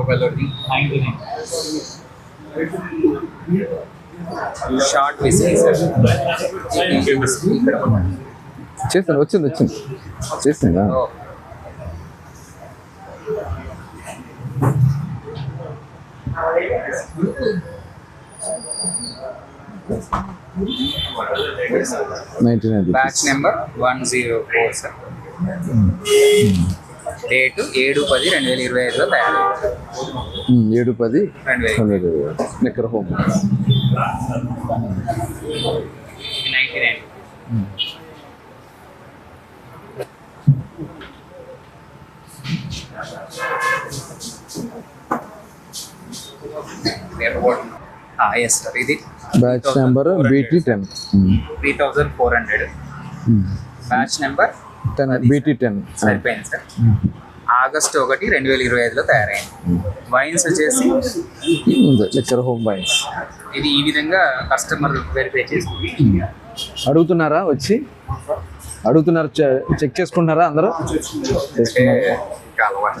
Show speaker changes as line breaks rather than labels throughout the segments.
ఒకటి షార్ట్
చేస్తాను వచ్చింది వచ్చింది. చేస్తుందా ninety nine
batch number one zero four sir date ఏడు పది రెండు వేల ఇరవై ఐదులో తయారైంది
ఏడు పది
రెండు వేల.
నిక్కర హోమ్.
నైన్ ఎస్ సార్ ఇది
batch number BT ten
three thousand four hundred batch number
ten BT ten
సరిపోయింది సార్ ఆగస్ట్ ఒకటి రెండు వేల ఇరవై ఐదులో తయారైంది. వైన్స్ వచ్చేసి
హోమ్ వైన్స్
ఇది ఈ విధంగా కస్టమర్ వెరిఫై చేసుకుంది.
అడుగుతున్నారా? వచ్చి? అడుగుతున్నారు చెక్ చేసుకుంటున్నారా అందరూ?
ఇంకా అలవాటు.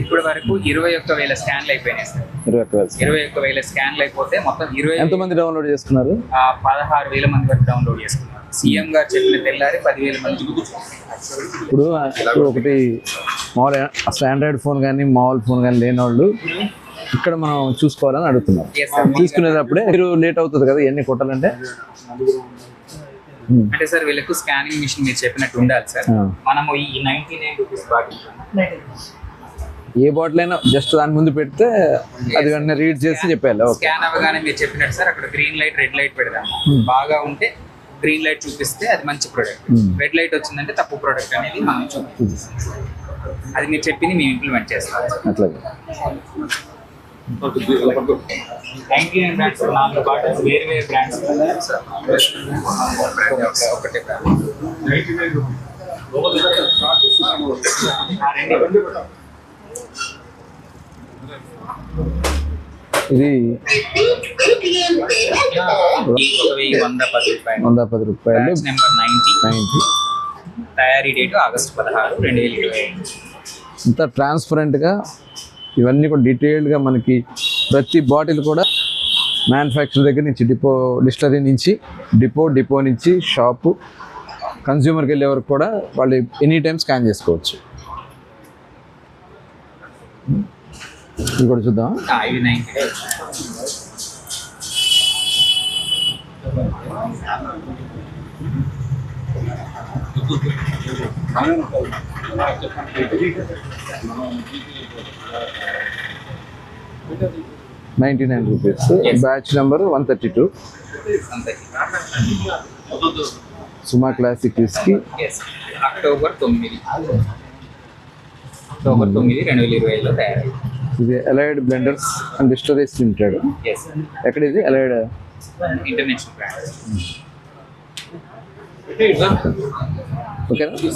ఇప్పటి వరకు ఇరవై ఒక్క వేల స్కాన్లు అయిపోయినాయి సార్
ఇరవై ఒక్క వేలు.
ఇరవై ఒక్క వేల స్కాన్లు అయిపోతే మొత్తం ఇరవై
ఎంతమంది డౌన్లోడ్ చేసుకున్నారు
పదహారు వేల మంది వరకు డౌన్లోడ్ చేసుకున్నారు సీఎం గారు చెప్పిన తెల్లారి పదివేల మంది
ఇప్పుడు ఇప్పుడు ఒకటి మామూలు అసలు ఆండ్రాయిడ్ ఫోన్ కానీ మామూలు ఫోన్ కానీ లేని వాళ్ళు ఇక్కడ మనం చూసుకోవాలని అడుగుతున్నాం. చూసుకునేటప్పుడే మీరు లేట్ అవుతుంది కదా ఇవన్నీ కొట్టాలంటే.
అంటే సార్ వీళ్ళకు స్కానింగ్ మిషన్ మీరు చెప్పినట్టు ఉండాలి సార్.
ఆ.
మనము ఈ నైన్టీ నైన్ రూపీస్ బాటిల్
ఏ బాటిల్ అయినా జస్ట్ దాని ముందు పెడితే అది వెంటనే రీడ్ చేసి చెప్పాలి ఓకే
స్కాన్ అవ్వగానే మీరు చెప్పినట్టు సార్ అక్కడ గ్రీన్ లైట్ రెడ్ లైట్ పెడదాం. బాగా ఉంటే గ్రీన్ లైట్ చూపిస్తే అది మంచి ప్రోడక్ట్
Hmm.
రెడ్ లైట్ వచ్చిందంటే తప్పు ప్రోడక్ట్ అనేది మనం చూపిస్తాం. అది మీరు చెప్పింది మేము ఇంప్లిమెంట్ చేస్తాం.
అట్లాగే.
నైన్టీ నైన్ బ్రాండ్స్ నాలుగు బాటిల్స్ వేరు వేరు బ్రాండ్స్ ఒకటే brand. ఆ, రండి.
ఇది
వంద పది రూపాయలు
వంద పది రూపాయలు
నెంబర్ నైన్టీ
నైన్టీ
తయారీ డేట్ ఆగస్ట్ పదహారు రెండు వేల ఇరవై
ఇంత ట్రాన్స్పరెంట్గా ఇవన్నీ కూడా డీటెయిల్డ్గా మనకి ప్రతి బాటిల్ కూడా మ్యానుఫ్యాక్చర్ దగ్గర నుంచి డిపో డిస్టరీ నుంచి డిపో డిపో నుంచి షాపు కన్జ్యూమర్కి వెళ్ళే వరకు కూడా వాళ్ళు ఎనీ టైం స్కాన్ చేసుకోవచ్చు. ఇది కూడా చూద్దాం ninety nine rupees batch number one thirty two సుమా క్లాసిక్ విస్కీ
అక్టోబర్ తొమ్మిది. అక్టోబర్ తొమ్మిది రెండు వేల తయారైంది
ఇది బ్లెండర్స్ అండ్ డిస్టరీస్ లిమిటెడ్ ఎక్కడ ఇది? ఎలైడ్
ఇంటర్నేషనల్ బ్రాండ్
ఓకేనా? ఇది